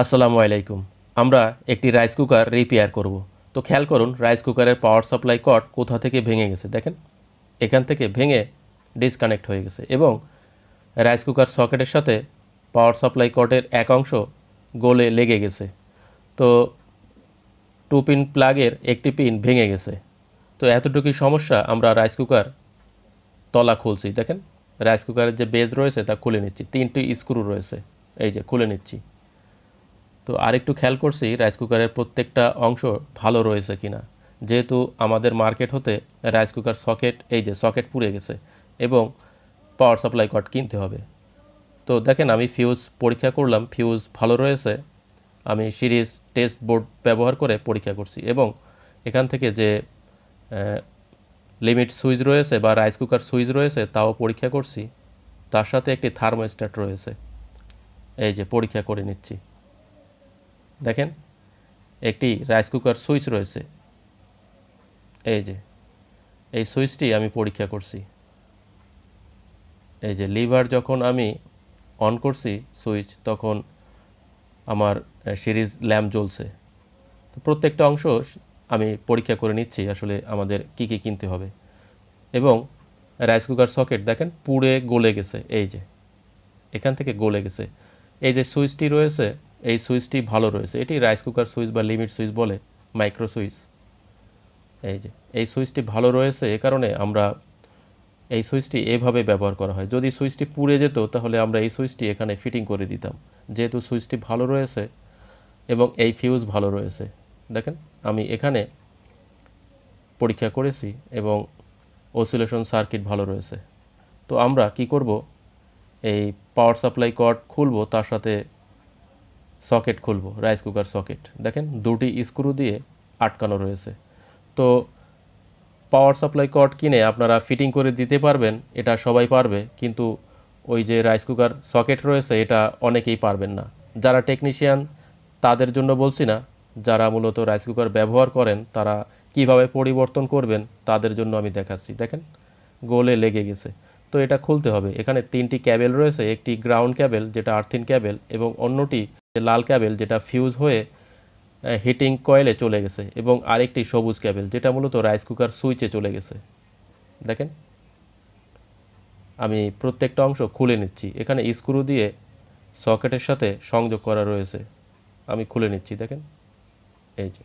আসসালামু আলাইকুম। আমরা একটি রাইস কুকার রিপেয়ার করব। তো খেয়াল করুন রাইস কুকারের পাওয়ার সাপ্লাই কর্ড কোথা থেকে ভেঙে গেছে, দেখেন। এখান থেকে ভেঙে ডিসকানেক্ট হয়ে গেছে এবং রাইস কুকার সকেটের সাথে পাওয়ার সাপ্লাই কর্ডের এক অংশ গোলে লেগে গেছে। তো টু পিন প্লাগের একটি পিন ভেঙে গেছে। তো এতটুকুই সমস্যা, আমরা রাইস কুকার তলা খুলছি, দেখেন। রাইস কুকারের যে বেজ রয়েছে তা খুলে নিচ্ছি। তিনটি স্ক্রু রয়েছে, এই যে খুলে নিচ্ছি। তো আরেকটু খেয়াল করছি রাইস কুকারের প্রত্যেকটা অংশ ভালো রয়েছে কিনা। যেহেতু আমাদের মার্কেট হতে রাইস কুকার সকেট এই যে সকেট পুড়ে গেছে এবং পাওয়ার সাপ্লাই কর্ড কিনতে হবে। তো দেখেন, আমি ফিউজ পরীক্ষা করলাম ফিউজ ভালো রয়েছে। আমি সিরিজ টেস্ট বোর্ড ব্যবহার করে পরীক্ষা করছি এবং এখান থেকে যে লিমিট সুইচ রয়েছে বা রাইস কুকার সুইচ রয়েছে, তাও পরীক্ষা করছি। তার সাথে একটি থার্মোস্ট্যাট রয়েছে। এই যে পরীক্ষা করে নিচ্ছি। দেখেন, একটি রাইস কুকার সুইচ রয়েছে। এই যে, এই সুইচটি আমি পরীক্ষা করছি। এই যে লিভার যখন আমি অন করছি সুইচ তখন আমার সিরিজ ল্যাম্প জ্বলছে। তো প্রত্যেকটা অংশ আমি পরীক্ষা করে নিচ্ছি আসলে আমাদের কি কি কিনতে হবে। এবং রাইস কুকার সকেট দেখেন, পুড়ে গলে গেছে। এই যে, এখান থেকে গলে গেছে। এই যে সুইচটি রয়েছে এই সুইচটি ভালো রয়েছে। এটি রাইস কুকার সুইচ বা লিমিট সুইচ বলে, মাইক্রো সুইচ। এই যে, এই সুইচটি ভালো রয়েছে, এ কারণে আমরা এই সুইচটি এভাবে ব্যবহার করা হয়। যদি সুইচটি পুড়ে যেত, তাহলে আমরা এই সুইচটি এখানে ফিটিং করে দিতাম। যেহেতু সুইচটি ভালো রয়েছে এবং এই ফিউজ ভালো রয়েছে। দেখেন, আমি এখানে পরীক্ষা করেছি এবং অসিলেশন সার্কিট ভালো রয়েছে। তো আমরা কি করব? এই পাওয়ার সাপ্লাই কর্ড খুলব, তার সাথে সকেট খুলবো, রাইস কুকার সকেট। দেখেন, দুটি স্ক্রু দিয়ে আটকানো রয়েছে। তো, পাওয়ার সাপ্লাই কর্ড কিনে আপনারা ফিটিং করে দিতে পারবেন, এটা সবাই পারবে, কিন্তু ওই যে রাইস কুকার সকেট রয়েছে, এটা অনেকেই পারবেন না। যারা টেকনিশিয়ান, তাদের জন্য বলছি না, যারা মূলত রাইস কুকার ব্যবহার করেন, তারা কীভাবে পরিবর্তন করবেন, তাদের জন্য আমি দেখাচ্ছি। দেখেন, গোলে লেগে গেছে। তো, এটা খুলতে হবে। এখানে তিনটি ক্যাবেল রয়েছে, একটি গ্রাউন্ড ক্যাবেল, যেটা আর্থিন ক্যাবেল, এবং অন্যটি লাল ক্যাবেল যেটা ফিউজ হয়ে হিটিং কয়েলে চলে গেছে এবং আরেকটি সবুজ ক্যাবেল যেটা মূলত রাইস কুকার সুইচে চলে গেছে। দেখেন? আমি প্রত্যেকটা অংশ খুলে নিচ্ছি। এখানে স্ক্রু দিয়ে সকেটের সাথে সংযোগ করা রয়েছে। আমি খুলে নিচ্ছি, দেখেন? এই যে।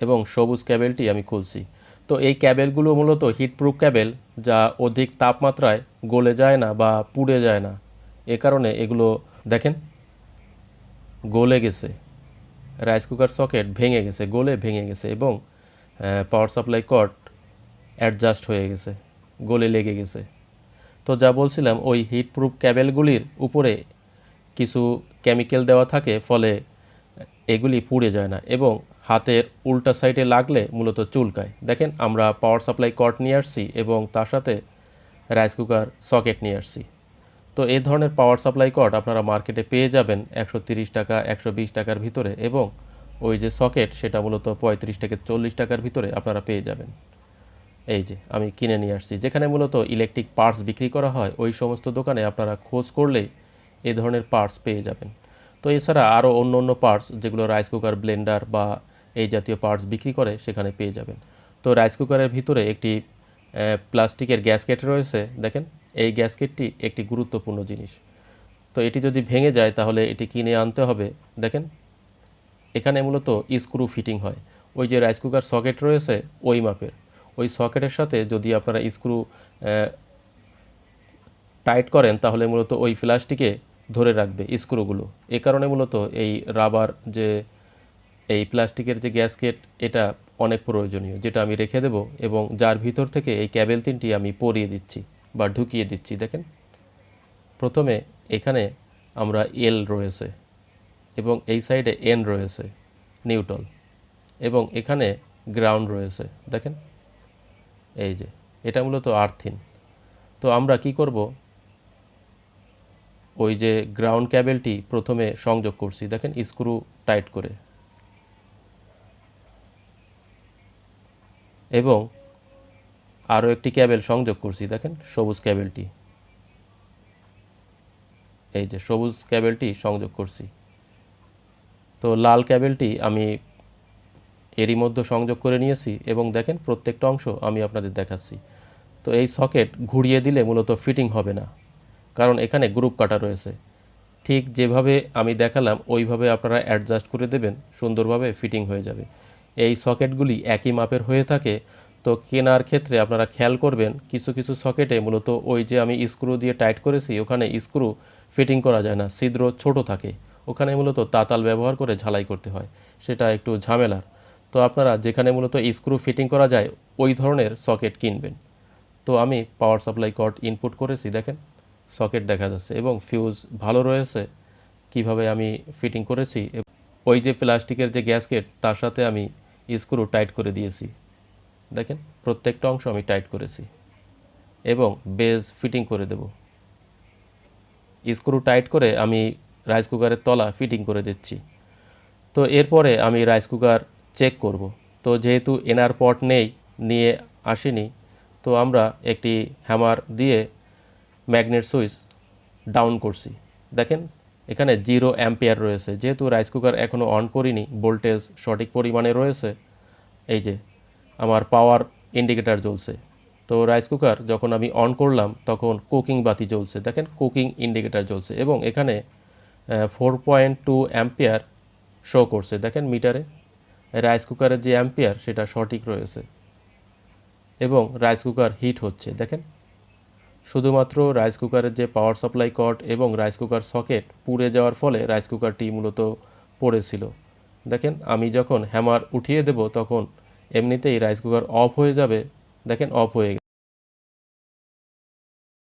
এবং সবুজ ক্যাবেলটি আমি খুলছি। তো এই ক্যাবেলগুলো মূলত হিটপ্রুফ ক্যাবেল। যা অধিক তাপমাত্রায় গলে যায় না বা পুড়ে যায় না। এ কারণে এগুলো, দেখেন, গলে গেছে। রাইস কুকার সকেট ভেঙে গেছে, গলে ভেঙে গেছে এবং পাওয়ার সাপ্লাই কট অ্যাডজাস্ট হয়ে গেছে, গলে লেগে গেছে। তো যা বলছিলাম, ওই হিটপ্রুফ ক্যাবেলগুলির উপরে কিছু কেমিক্যাল দেওয়া থাকে, ফলে এগুলি পুড়ে যায় না এবং হাতের উল্টা সাইডে লাগলে মূলত চুলকায় দেখেন, আমরা পাওয়ার সাপ্লাই কট নিয়ে আসছি এবং তার সাথে রাইস কুকার সকেট নিয়ে আসছি। তো এই ধরনের পাওয়ার সাপ্লাই কট আপনারা মার্কেটে পেয়ে যাবেন একশো টাকা, একশো বিশ টাকার ভিতরে এবং ওই যে সকেট সেটা মূলত পঁয়ত্রিশ থেকে চল্লিশ টাকার ভিতরে আপনারা পেয়ে যাবেন। এই যে, আমি কিনে নিয়ে আসছি। যেখানে মূলত ইলেকট্রিক পার্টস বিক্রি করা হয়, ওই সমস্ত দোকানে আপনারা খোঁজ করলেই এ ধরনের পার্টস পেয়ে যাবেন। তো এছাড়া আরও অন্য অন্য পার্টস যেগুলো রাইস কুকার ব্লেন্ডার বা এই জাতীয় পার্টস বিক্রি করে সেখানে পেয়ে যাবেন। তো রাইস কুকারের ভিতরে একটি প্লাস্টিকের গ্যাসকেট রয়েছে, দেখেন, এই গ্যাসকেটটি একটি গুরুত্বপূর্ণ জিনিস। তো এটি যদি ভেঙে যায় তাহলে এটি কিনে আনতে হবে, দেখেন। এখানে মূলত স্ক্রু ফিটিং হয়। ওই যে রাইস কুকার সকেট রয়েছে, ওই মাপের। ওই সকেটের সাথে যদি আপনারা স্ক্রু টাইট করেন তাহলে মূলত ওই ফ্ল্যাশটিকে ধরে রাখবে স্ক্রুগুলো। এ কারণে মূলত এই রাবার যে এই প্লাস্টিকের যে গ্যাসকেট এটা অনেক প্রয়োজনীয়, যেটা আমি রেখে দেব এবং যার ভিতর থেকে এই ক্যাবেল তিনটি আমি পরিয়ে দিচ্ছি বা ঢুকিয়ে দিচ্ছি, দেখেন। প্রথমে এখানে আমরা এল রয়েছে এবং এই সাইডে এন রয়েছে নিউটল এবং এখানে গ্রাউন্ড রয়েছে, দেখেন। এই যে, এটা মূলত আর্থিন। তো আমরা কি করব? ওই যে গ্রাউন্ড ক্যাবেলটি প্রথমে সংযোগ করছি, দেখেন, স্ক্রু টাইট করে। এবং আরও একটি ক্যাবেল সংযোগ করছি, দেখেন, সবুজ ক্যাবেলটি। এই যে সবুজ ক্যাবেলটি সংযোগ করছি। তো লাল ক্যাবেলটি আমি এরই মধ্যে সংযোগ করে নিয়েছি এবং দেখেন, প্রত্যেকটা অংশ আমি আপনাদের দেখাচ্ছি। তো এই সকেট ঘুরিয়ে দিলে মূলত ফিটিং হবে না, কারণ এখানে গ্রুপ কাটা রয়েছে। ঠিক যেভাবে আমি দেখালাম, ওইভাবে আপনারা অ্যাডজাস্ট করে দেবেন, সুন্দরভাবে ফিটিং হয়ে যাবে। এই সকেটগুলি একই মাপের হয়ে থাকে, তো কেনার ক্ষেত্রে আপনারা খেয়াল করবেন কিছু কিছু সকেটে মূলত ওই যে আমি স্ক্রু দিয়ে টাইট করেছি, ওখানে স্ক্রু ফিটিং করা যায় না, ছিদ্র ছোট থাকে। ওখানে মূলত তাতাল ব্যবহার করে ঝালাই করতে হয়, সেটা একটু ঝামেলার। তো আপনারা যেখানে মূলত স্ক্রু ফিটিং করা যায়, ওই ধরনের সকেট কিনবেন। তো আমি পাওয়ার সাপ্লাই কর্ড ইনপুট করেছি, দেখেন, সকেট দেখা যাচ্ছে এবং ফিউজ ভালো রয়েছে, কীভাবে আমি ফিটিং করেছি। ওই যে প্লাস্টিকের যে গ্যাসকেট, তার সাথে আমি স্ক্রু টাইট করে দিয়েছি। দেখেন, প্রত্যেকটা অংশ আমি টাইট করেছি এবং বেজ ফিটিং করে দেব। স্ক্রু টাইট করে আমি রাইস কুকারের তলা ফিটিং করে দিচ্ছি। তো এরপরে আমি রাইস কুকার চেক করব। তো যেহেতু এনার পট নেই, নিয়ে আসিনি, তো আমরা একটি হ্যামার দিয়ে ম্যাগনেট সুইচ ডাউন করছি। দেখেন এখানে জিরো অ্যাম্পিয়ার রয়েছে। যেহেতু রাইস কুকার এখনও অন করিনি, ভোল্টেজ সঠিক পরিমাণে রয়েছে, এই যে আমার পাওয়ার ইন্ডিকেটার জ্বলছে। তো রাইস কুকার যখন আমি অন করলাম, তখন কুকিং বাতি জ্বলছে। দেখেন, কুকিং ইন্ডিকেটার জ্বলছে এবং এখানে four point two ampere show করছে। দেখেন মিটারে, রাইস কুকারের যে অ্যাম্পিয়ার, সেটা সঠিক রয়েছে এবং রাইস কুকার হিট হচ্ছে। দেখেন শুধুমাত্র রাইস কুকারের যে পাওয়ার সাপ্লাই কট এবং রাইস কুকার সকেট পুড়ে যাওয়ার ফলে রাইস কুকারটি মূলত পড়েছিল। দেখেন, আমি যখন হ্যামার উঠিয়ে দেব তখন এমনিতেই রাইস কুকার অফ হয়ে যাবে। দেখেন অফ হয়ে